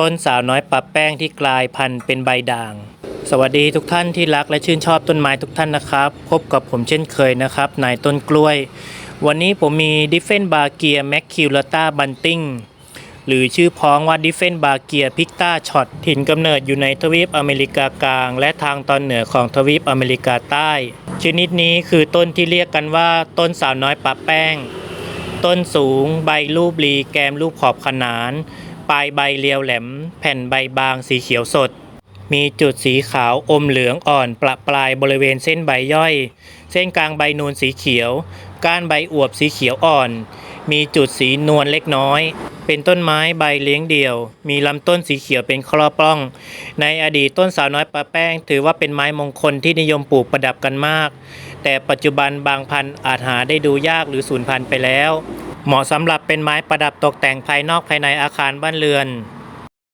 ต้นสาวน้อยปรับแป้งที่กลายพันธุ์เป็นใบด่าง สวัสดีทุกท่านที่รักและชื่นชอบต้นไม้ทุกท่านนะครับ พบกับผมเช่นเคยนะครับนายต้นกล้วย วันนี้ผมมีดิฟเฟนบาเกียแมคคิวลาตาบันติงหรือชื่อพ้องว่าดิฟเฟนบาเกียพิกตาช็อตถิ่นกำเนิดอยู่ในทวีปอเมริกากลาง และทางตอนเหนือของทวีปอเมริกาใต้ ชนิดนี้คือต้นที่เรียกกันว่าต้นสาวน้อยปะแป้ง ต้นสูง ใบรูปรีแกมรูปขอบขนาน ปลายใบเรียวแหลม แผ่นใบบางสีเขียวสด มีจุดสีขาวอมเหลืองอ่อนประปรายบริเวณเส้นใบย่อย เส้นกลางใบนูนสีเขียว ก้านใบอวบสีเขียวอ่อน มีจุดสีนวลเล็กน้อย เป็นต้นไม้ใบเลี้ยงเดี่ยว มีลำต้นสีเขียวเป็นครอบปล้อง ในอดีตต้นสาวน้อยปลาแป้ง ถือว่าเป็นไม้มงคลที่นิยมปลูกประดับกันมาก แต่ปัจจุบันบางพันธุ์อาจหาได้ดูยากหรือสูญพันธุ์ไปแล้ว เหมาะสำหรับเป็นไม้ประดับตกแต่งภายนอกภายในอาคารบ้านเรือน